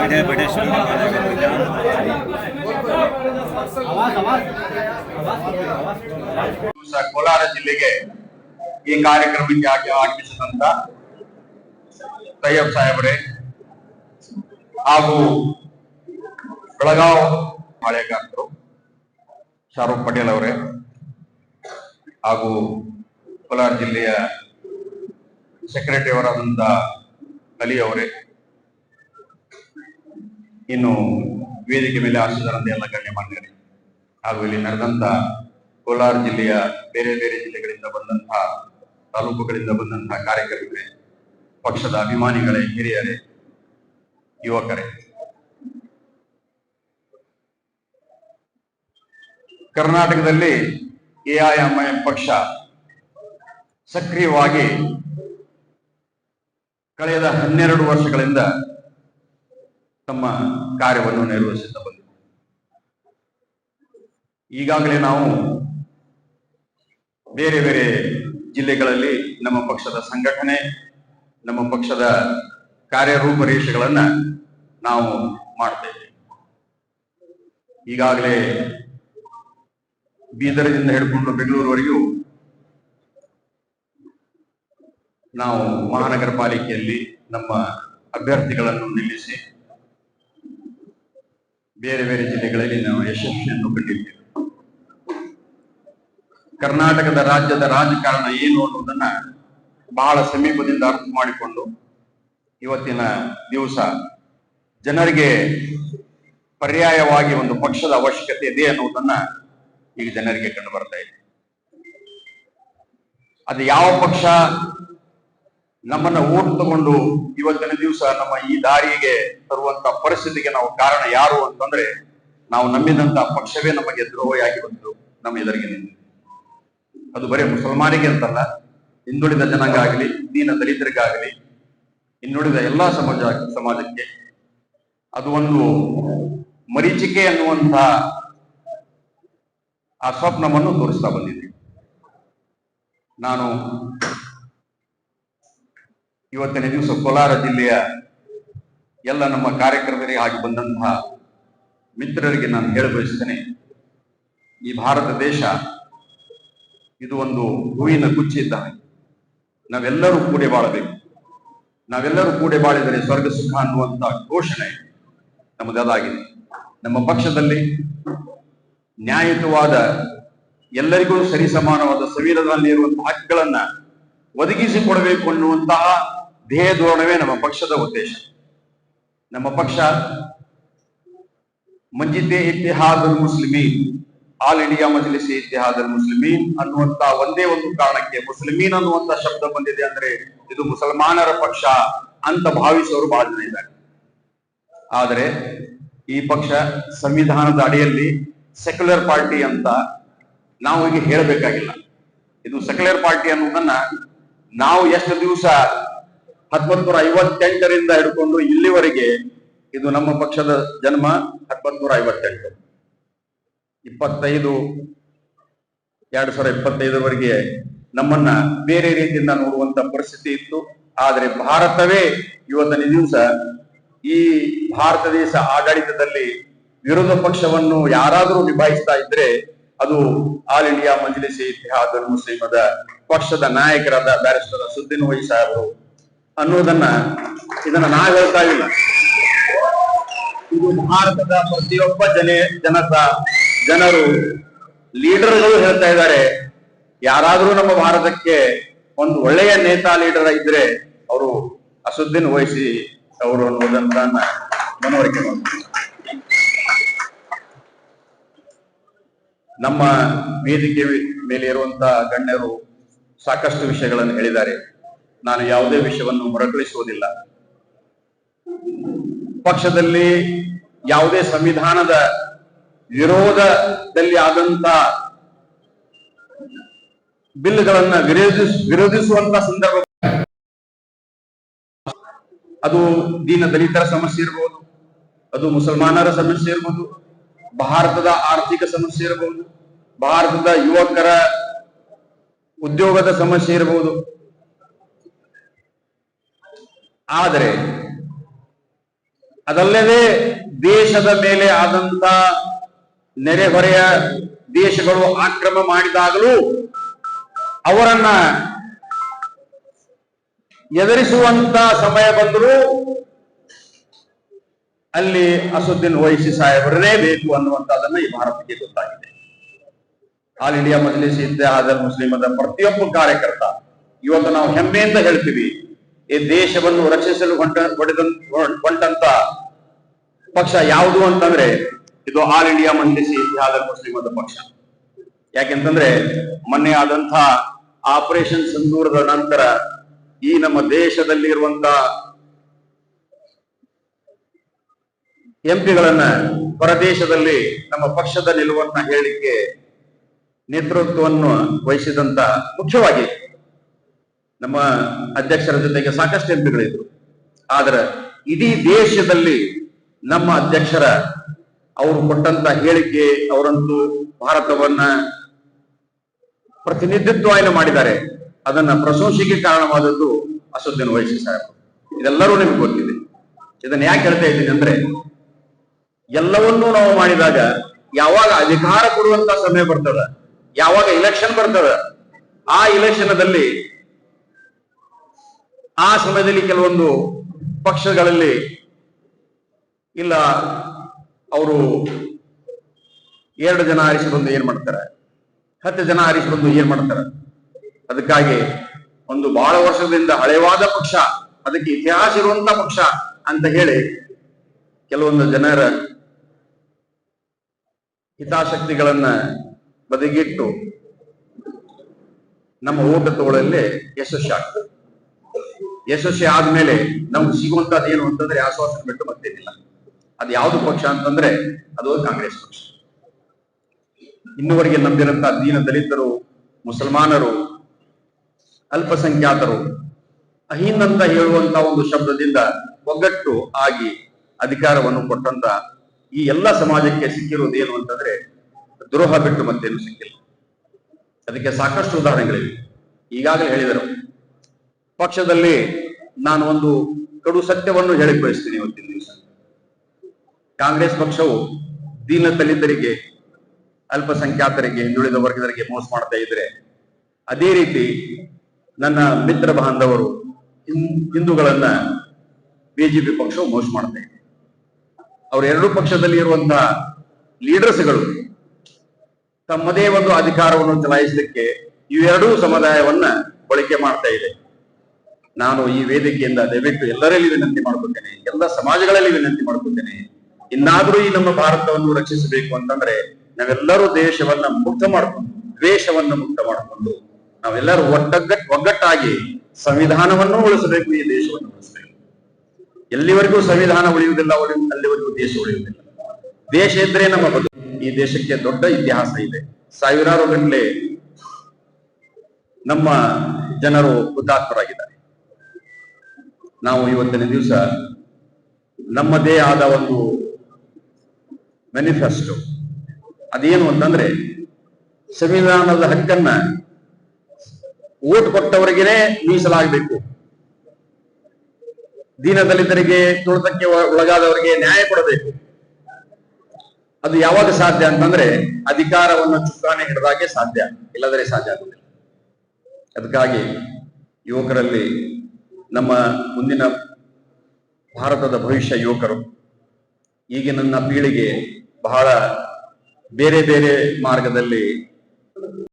बड़े बड़े स्टूडेंट वाले को जान ದಿವಸ ಕೋಲಾರ ಜಿಲ್ಲೆಗೆ ಈ ಕಾರ್ಯಕ್ರಮಕ್ಕೆ ಆಗಿ ಆಗಮಿಸಿದಂತ ತಯ್ಯಬ್ ಸಾಹೇಬರೇ ಹಾಗೂ ಬೆಳಗಾವ್ ಹಳೆಗಾರರು ಶಾರೂಕ್ ಪಟೇಲ್ ಅವರೇ ಹಾಗೂ ಕೋಲಾರ ಜಿಲ್ಲೆಯ ಸೆಕ್ರೆಟರಿ ಅವರಾದಂತ ಅಲಿ ಅವರೇ ಇನ್ನು ವೇದಿಕೆ ಮೇಲೆ ಆಶಿಸಿದಂತ ಎಲ್ಲ ಮಾಡಿದ್ದಾರೆ ಹಾಗೂ ಇಲ್ಲಿ ನಡೆದಂತ ಕೋಲಾರ ಜಿಲ್ಲೆಯ ಬೇರೆ ಬೇರೆ ಜಿಲ್ಲೆಗಳಿಂದ ಬಂದಂತಹ ತಾಲೂಕುಗಳಿಂದ ಬಂದಂತಹ ಕಾರ್ಯಕರ್ತರೇ, ಪಕ್ಷದ ಅಭಿಮಾನಿಗಳೇ, ಹಿರಿಯರೇ, ಯುವಕರೇ. ಕರ್ನಾಟಕದಲ್ಲಿ ಎಐಎಂಐಎಂ ಪಕ್ಷ ಸಕ್ರಿಯವಾಗಿ ಕಳೆದ ಹನ್ನೆರಡು ವರ್ಷಗಳಿಂದ ತಮ್ಮ ಕಾರ್ಯವನ್ನು ನಿರ್ವಹಿಸುತ್ತಾ ಬಂದಿದೆ ಈಗಾಗಲೇ ನಾವು ಬೇರೆ ಬೇರೆ ಜಿಲ್ಲೆಗಳಲ್ಲಿ ನಮ್ಮ ಪಕ್ಷದ ಸಂಘಟನೆ, ನಮ್ಮ ಪಕ್ಷದ ಕಾರ್ಯರೂಪರೇಷೆಗಳನ್ನ ನಾವು ಮಾಡ್ತೇವೆ ಈಗಾಗಲೇ ಬೀದರದಿಂದ ಹಿಡ್ಕೊಂಡು ಬೆಂಗಳೂರುವರೆಗೂ ನಾವು ಮಹಾನಗರ ಪಾಲಿಕೆಯಲ್ಲಿ ನಮ್ಮ ಅಭ್ಯರ್ಥಿಗಳನ್ನು ನಿಲ್ಲಿಸಿ ಬೇರೆ ಬೇರೆ ಜಿಲ್ಲೆಗಳಲ್ಲಿ ನಾವು ಯಶಸ್ವಿಯನ್ನು ಕಂಡಿದ್ದೇವೆ. ಕರ್ನಾಟಕದ ರಾಜ್ಯದ ರಾಜಕಾರಣ ಏನು ಅನ್ನೋದನ್ನ ಬಹಳ ಸಮೀಪದಿಂದ ಅರ್ಥ ಮಾಡಿಕೊಂಡು ಇವತ್ತಿನ ದಿವಸ ಜನರಿಗೆ ಪರ್ಯಾಯವಾಗಿ ಒಂದು ಪಕ್ಷದ ಅವಶ್ಯಕತೆ ಇದೆ ಅನ್ನೋದನ್ನ ಈಗ ಜನರಿಗೆ ಕಂಡು ಬರ್ತಾ ಇದೆ. ಅದು ಯಾವ ಪಕ್ಷ ನಮ್ಮನ್ನ ಓಟ್ ತಗೊಂಡು ಇವತ್ತಿನ ದಿವಸ ನಮ್ಮ ಈ ದಾರಿಗೆ ತರುವಂತ ಪರಿಸ್ಥಿತಿಗೆ ನಾವು ಕಾರಣ ಯಾರು ಅಂತಂದ್ರೆ ನಾವು ನಂಬಿದಂತ ಪಕ್ಷವೇ ನಮಗೆ ದ್ರೋಹಿಯಾಗಿ ಬಂದು ನಮ್ಮ ಎದುರಿಗೆ ನಿಂತಿದೆ. ಅದು ಬರೀ ಮುಸಲ್ಮಾನಿಗೆ ಅಂತಲ್ಲ, ಹಿಂದುಳಿದ ಜನಾಂಗ ಆಗಲಿ ದೀನ ದಲಿತರಿಗಾಗಲಿ ಇನ್ನುಳಿದ ಎಲ್ಲಾ ಸಮಾಜ, ಸಮಾಜಕ್ಕೆ ಅದು ಒಂದು ಮರೀಚಿಕೆ ಅನ್ನುವಂತ ಆ ಸ್ವಪ್ನವನ್ನು ತೋರಿಸ್ತಾ ಬಂದಿದೆ ನಾನು ಇವತ್ತಿನ ದಿವಸ ಕೋಲಾರ ಜಿಲ್ಲೆಯ ಎಲ್ಲ ನಮ್ಮ ಕಾರ್ಯಕರ್ತರಿಗೆ ಆಗಿ ಬಂದಂತಹ ಮಿತ್ರರಿಗೆ ನಾನು ಹೇಳ ಬಯಸ್ತೇನೆ. ಈ ಭಾರತ ದೇಶ ಇದು ಒಂದು ಹೂವಿನ ಕುಚ್ಚಿ ಇದ್ದ. ನಾವೆಲ್ಲರೂ ಕೂಡಿ ಬಾಳಬೇಕು. ನಾವೆಲ್ಲರೂ ಕೂಡಿ ಬಾಳಿದರೆ ಸ್ವರ್ಗ ಸುಖ ಅನ್ನುವಂತಹ ಘೋಷಣೆ ನಮ್ಮದಾಗಿದೆ ನಮ್ಮ ಪಕ್ಷದಲ್ಲಿ ನ್ಯಾಯಯುತವಾದ ಎಲ್ಲರಿಗೂ ಸರಿಸಮಾನವಾದ ಸಂವಿಧಾನದಲ್ಲಿ ಇರುವಂತಹ ಹಕ್ಕುಗಳನ್ನ ಒದಗಿಸಿಕೊಡಬೇಕು ಅನ್ನುವಂತಹ ಧ್ಯೇಯ ಧೋರಣವೇ ನಮ್ಮ ಪಕ್ಷದ ಉದ್ದೇಶ. ನಮ್ಮ ಪಕ್ಷ ಮಂಜಿದ್ದೆ ಇತಿಹಾದಲ್ ಮುಸ್ಲಿಮೀನ್. ಆಲ್ ಇಂಡಿಯಾ ಮಜಲಿಸಿ ಇತಿಹಾದಲ್ ಮುಸ್ಲಿಮೀನ್ ಅನ್ನುವಂತ ಒಂದೇ ಒಂದು ಕಾರಣಕ್ಕೆ ಮುಸ್ಲಿಮೀನ್ ಅನ್ನುವಂತ ಶಬ್ದ ಬಂದಿದೆ ಅಂದ್ರೆ ಇದು ಮುಸಲ್ಮಾನರ ಪಕ್ಷ ಅಂತ ಭಾವಿಸುವವರು ಬಹಳ ಜನ ಇದ್ದಾರೆ. ಆದರೆ ಈ ಪಕ್ಷ ಸಂವಿಧಾನದ ಅಡಿಯಲ್ಲಿ ಸೆಕ್ಯುಲರ್ ಪಾರ್ಟಿ ಅಂತ ನಾವು ಈಗ ಹೇಳಬೇಕಾಗಿಲ್ಲ. ಇದು ಸೆಕ್ಯುಲರ್ ಪಾರ್ಟಿ ಅನ್ನುವುದನ್ನ ನಾವು ಎಷ್ಟು ದಿವಸ ಹತ್ತೊಂಬತ್ತು ನೂರ ಐವತ್ತೆಂಟರಿಂದ ಹಿಡ್ಕೊಂಡು ಇಲ್ಲಿವರೆಗೆ ಇದು ನಮ್ಮ ಪಕ್ಷದ ಜನ್ಮ ಹತ್ತೊಂಬತ್ನೂರ ಐವತ್ತೆಂಟು ಇಪ್ಪತ್ತೈದು, ಎರಡ್ ಸಾವಿರದ ಇಪ್ಪತ್ತೈದರವರೆಗೆ ನಮ್ಮನ್ನ ಬೇರೆ ರೀತಿಯಿಂದ ನೋಡುವಂತ ಪರಿಸ್ಥಿತಿ ಇತ್ತು. ಆದರೆ ಭಾರತವೇ ಇವತ್ತಿನ ದಿವಸ ಈ ಭಾರತ ದೇಶ ಆಡಳಿತದಲ್ಲಿ ವಿರೋಧ ಪಕ್ಷವನ್ನು ಯಾರಾದರೂ ನಿಭಾಯಿಸ್ತಾ ಇದ್ರೆ ಅದು ಆಲ್ ಇಂಡಿಯಾ ಮಂಜಲಿಸಿ ಇತಿಹಾದ ಮುಸ್ಲಿಮದ ಪಕ್ಷದ ನಾಯಕರಾದ ಬ್ಯಾರಿಸ್ಟರ್ ಸುದ್ದೀನ್ ವೈ ಸಾಹೇಬರು ಅನ್ನೋದನ್ನ ಇದನ್ನ ನಾ ಹೇಳ್ತಾ ಇಲ್ಲ ಇದು ಭಾರತದ ಪ್ರತಿಯೊಬ್ಬ ಜನ ಜನತ ಜನರು ಲೀಡರ್ಗಳು ಹೇಳ್ತಾ ಇದ್ದಾರೆ. ಯಾರಾದ್ರೂ ನಮ್ಮ ಭಾರತಕ್ಕೆ ಒಂದು ಒಳ್ಳೆಯ ನೇತಾ ಲೀಡರ್ ಇದ್ರೆ ಅವರು ಅಸುದ್ದಿನ ವಹಿಸಿ ಅವರು ಅನ್ನೋದನ್ನ ಮನವರಿಕೆ ಮಾಡ್ತಾರೆ ನಮ್ಮ ವೇದಿಕೆ ಮೇಲೆ ಇರುವಂತಹ ಗಣ್ಯರು ಸಾಕಷ್ಟು ವಿಷಯಗಳನ್ನು ಹೇಳಿದ್ದಾರೆ. ನಾನು ಯಾವುದೇ ವಿಷಯವನ್ನು ಹೊರಕಳಿಸುವುದಿಲ್ಲ ಪಕ್ಷದಲ್ಲಿ ಯಾವುದೇ ಸಂವಿಧಾನದ ವಿರೋಧದಲ್ಲಿ ಆದಂತ ಬಿಲ್ಗಳನ್ನ ವಿರೋಧಿಸ್, ವಿರೋಧಿಸುವಂತ ಸಂದರ್ಭ ಅದು ದೀನ ದಲಿತರ ಸಮಸ್ಯೆ ಇರಬಹುದು ಅದು ಮುಸಲ್ಮಾನರ ಸಮಸ್ಯೆ ಇರಬಹುದು ಭಾರತದ ಆರ್ಥಿಕ ಸಮಸ್ಯೆ ಇರಬಹುದು ಭಾರತದ ಯುವಕರ ಉದ್ಯೋಗದ ಸಮಸ್ಯೆ ಇರಬಹುದು ಆದರೆ ಅದಲ್ಲದೆ ದೇಶದ ಮೇಲೆ ಆದಂತ ನೆರೆಹೊರೆಯ ದೇಶಗಳು ಆಕ್ರಮ ಮಾಡಿದಾಗಲೂ ಅವರನ್ನ ಎದುರಿಸುವಂತ ಸಮಯ ಬಂದರೂ ಅಲ್ಲಿ ಅಸುದ್ದೀನ್ ವಹಿಸಿ ಸಾಹೇಬರೇ ಬೇಕು ಅನ್ನುವಂಥದ್ದನ್ನ ಈ ಭಾರತಕ್ಕೆ ಗೊತ್ತಾಗಿದೆ. ಆಲ್ ಇಂಡಿಯಾ ಮಜ್ಲಿಸ್ ಆದರ್ ಮುಸ್ಲಿಮದ ಪ್ರತಿಯೊಬ್ಬ ಕಾರ್ಯಕರ್ತ, ಇವತ್ತು ನಾವು ಹೆಮ್ಮೆಯಿಂದ ಹೇಳ್ತೀವಿ ಈ ದೇಶವನ್ನು ರಕ್ಷಿಸಲು ಹೊಂಟ ಹೊಂಟಂತ ಪಕ್ಷ ಯಾವುದು ಅಂತಂದ್ರೆ ಇದು ಆಲ್ ಇಂಡಿಯಾ ಮಜ್ಲಿಸ್ ಇತ್ತಿಹಾದ ಮುಸ್ಲಿಮದ ಪಕ್ಷ. ಯಾಕೆಂತಂದ್ರೆ ಮೊನ್ನೆ ಆದಂತ ಆಪರೇಷನ್ ಸಂದೂರದ ನಂತರ ಈ ನಮ್ಮ ದೇಶದಲ್ಲಿ ಇರುವಂತ ಎಂಪಿಗಳನ್ನ ಹೊರದೇಶದಲ್ಲಿ ನಮ್ಮ ಪಕ್ಷದ ನಿಲುವನ್ನ ಹೇಳಿಕೆ ನೇತೃತ್ವವನ್ನು ವಹಿಸಿದಂತ ಮುಖ್ಯವಾಗಿ ನಮ್ಮ ಅಧ್ಯಕ್ಷರ ಜೊತೆಗೆ ಸಾಕಷ್ಟು ಎಂಪಿಗಳಿದ್ರು ಆದ್ರೆ ಇಡೀ ದೇಶದಲ್ಲಿ ನಮ್ಮ ಅಧ್ಯಕ್ಷರ ಅವರು ಕೊಟ್ಟಂತ ಹೇಳಿಕೆ, ಅವರಂತೂ ಭಾರತವನ್ನ ಪ್ರತಿನಿಧಿತ್ವ ಏನು ಮಾಡಿದ್ದಾರೆ. ಅದನ್ನ ಪ್ರಶಂಸೆಗೆ ಕಾರಣವಾದದ್ದು ಅಸುದ್ದೀನ್ ವಹಿಸಿ ಸಾಹೇಬ್. ಇದೆಲ್ಲರೂ ನಿಮ್ಗೆ ಗೊತ್ತಿದೆ. ಇದನ್ನ ಯಾಕೆ ಹೇಳ್ತಾ ಇದ್ದೀನಿ ಅಂದ್ರೆ, ಎಲ್ಲವನ್ನೂ ನಾವು ಮಾಡಿದಾಗ ಯಾವಾಗ ಅಧಿಕಾರ ಕೊಡುವಂತ ಸಮಯ ಬರ್ತದ, ಯಾವಾಗ ಇಲೆಕ್ಷನ್ ಬರ್ತದ, ಆ ಇಲೆಕ್ಷನ್ದಲ್ಲಿ ಆ ಸಮಯದಲ್ಲಿ ಕೆಲವೊಂದು ಪಕ್ಷಗಳಲ್ಲಿ ಇಲ್ಲ, ಅವರು ಎರಡು ಜನ ಆರಿಸಿ ಬಂದು ಏನ್ ಮಾಡ್ತಾರೆ? ಹತ್ತು ಜನ ಆರಿಸಿ ಬಂದು ಏನ್ ಮಾಡ್ತಾರೆ? ಅದಕ್ಕಾಗಿ ಒಂದು ಬಹಳ ವರ್ಷದಿಂದ ಹಳೆವಾದ ಪಕ್ಷ, ಅದಕ್ಕೆ ಇತಿಹಾಸ ಇರುವಂತ ಪಕ್ಷ ಅಂತ ಹೇಳಿ ಕೆಲವೊಂದು ಜನರ ಹಿತಾಸಕ್ತಿಗಳನ್ನ ಬದಿಗಿಟ್ಟು ನಮ್ಮ ಊಟ ತಗೊಳ್ಳಲ್ಲಿ ಯಶಸ್ವಿ ಆಗ್ತದೆ ಯಶಸ್ವಿ ಆದ್ಮೇಲೆ ನಮ್ಗೆ ಸಿಗುವಂತದ್ದು ಏನು ಅಂತಂದ್ರೆ ಆಶ್ವಾಸನೆ ಬಿಟ್ಟು ಮತ್ತೇನಿಲ್ಲ. ಅದು ಯಾವ್ದು ಪಕ್ಷ ಅಂತಂದ್ರೆ ಅದು ಕಾಂಗ್ರೆಸ್ ಪಕ್ಷ. ಇನ್ನುವರೆಗೆ ನಂಬಿರಂತ ದೀನ ದಲಿತರು, ಮುಸಲ್ಮಾನರು, ಅಲ್ಪಸಂಖ್ಯಾತರು ಅಹಿಂದ್ ಅಂತ ಹೇಳುವಂತ ಒಂದು ಶಬ್ದದಿಂದ ಒಗ್ಗಟ್ಟು ಆಗಿ ಅಧಿಕಾರವನ್ನು ಕೊಟ್ಟಂತ ಈ ಎಲ್ಲ ಸಮಾಜಕ್ಕೆ ಸಿಕ್ಕಿರೋದು ಏನು ಅಂತಂದ್ರೆ ದ್ರೋಹ ಬಿಟ್ಟು ಮತ್ತೇನು ಸಿಕ್ಕಿಲ್ಲ. ಅದಕ್ಕೆ ಸಾಕಷ್ಟು ಉದಾಹರಣೆಗಳಿವೆ. ಈಗಾಗಲೇ ಹೇಳಿದರು. ಪಕ್ಷದಲ್ಲಿ ನಾನು ಒಂದು ಕಡು ಸತ್ಯವನ್ನು ಹೇಳಿ ಇವತ್ತಿನ ದಿವಸ. ಕಾಂಗ್ರೆಸ್ ಪಕ್ಷವು ದೀನ ದಲಿತರಿಗೆ ಅಲ್ಪಸಂಖ್ಯಾತರಿಗೆ, ಹಿಂದುಳಿದ ವರ್ಗದರಿಗೆ ಮೋಸ ಮಾಡ್ತಾ ಇದ್ರೆ, ಅದೇ ರೀತಿ ನನ್ನ ಮಿತ್ರ ಬಾಂಧವರು ಹಿಂದೂಗಳನ್ನ ಬಿಜೆಪಿ ಪಕ್ಷವು ಮೋಸ ಮಾಡ್ತಾ ಇದೆ. ಅವ್ರ ಎರಡೂ ಪಕ್ಷದಲ್ಲಿ ಇರುವಂತಹ ಲೀಡರ್ಸ್ಗಳು ತಮ್ಮದೇ ಒಂದು ಅಧಿಕಾರವನ್ನು ಚಲಾಯಿಸಲಿಕ್ಕೆ ಇವೆರಡೂ ಸಮುದಾಯವನ್ನ ಬಳಕೆ ಮಾಡ್ತಾ ಇದೆ. ನಾನು ಈ ವೇದಿಕೆಯಿಂದ ದಯವಿಟ್ಟು ಎಲ್ಲರಲ್ಲಿ ವಿನಂತಿ ಮಾಡ್ಕೊತೇನೆ, ಎಲ್ಲ ಸಮಾಜಗಳಲ್ಲಿ ವಿನಂತಿ ಮಾಡ್ಕೊತೇನೆ, ಇನ್ನಾದ್ರೂ ಈ ನಮ್ಮ ಭಾರತವನ್ನು ರಕ್ಷಿಸಬೇಕು ಅಂತಂದ್ರೆ ನಾವೆಲ್ಲರೂ ದೇಶವನ್ನ ಮುಕ್ತ ಮಾಡ್ಕೊಂಡು, ದ್ವೇಷವನ್ನು ಮುಕ್ತ ಮಾಡಿಕೊಂಡು, ನಾವೆಲ್ಲರೂ ಒಟ್ಟಗ್ಗಟ್ ಒಗ್ಗಟ್ಟಾಗಿ ಸಂವಿಧಾನವನ್ನು ಉಳಿಸಬೇಕು, ಈ ದೇಶವನ್ನು ಉಳಿಸಬೇಕು. ಎಲ್ಲಿವರೆಗೂ ಸಂವಿಧಾನ ಉಳಿಯುವುದಿಲ್ಲ ಉಳಿ- ಅಲ್ಲಿವರೆಗೂ ದೇಶ ಉಳಿಯುವುದಿಲ್ಲ. ದೇಶ ಇದ್ರೆ ನಮ್ಮ ಬದುಕು. ಈ ದೇಶಕ್ಕೆ ದೊಡ್ಡ ಇತಿಹಾಸ ಇದೆ. ಸಾವಿರಾರು ಗಂಟಲೆ ನಮ್ಮ ಜನರು ಹುತಾತ್ಮರಾಗಿದ್ದಾರೆ. ನಾವು ಇವತ್ತಿನ ದಿವಸ ನಮ್ಮದೇ ಆದ ಒಂದು ಮ್ಯಾನಿಫೆಸ್ಟೋ ಅದೇನು ಅಂತಂದ್ರೆ, ಸಂವಿಧಾನದ ಹಕ್ಕನ್ನ ಓಟ್ ಕೊಟ್ಟವರಿಗೇನೆ ಮೀಸಲಾಗಬೇಕು. ದೀನ ದಲಿತರಿಗೆ, ತುಳಿತಕ್ಕೆ ಒಳಗಾದವರಿಗೆ ನ್ಯಾಯ ಕೊಡಬೇಕು. ಅದು ಯಾವಾಗ ಸಾಧ್ಯ ಅಂತಂದ್ರೆ, ಅಧಿಕಾರವನ್ನು ಚುಕ್ಕಾಣೆ ಹಿಡಿದಾಗೆ ಸಾಧ್ಯ. ಇಲ್ಲದರೆ ಸಾಧ್ಯ ಆಗುದಿಲ್ಲ. ಅದಕ್ಕಾಗಿ ಯುವಕರಲ್ಲಿ ನಮ್ಮ ಮುಂದಿನ ಭಾರತದ ಭವಿಷ್ಯ ಯುವಕರು ಈಗಿನ ಪೀಳಿಗೆ ಬಹಳ ಬೇರೆ ಬೇರೆ ಮಾರ್ಗದಲ್ಲಿ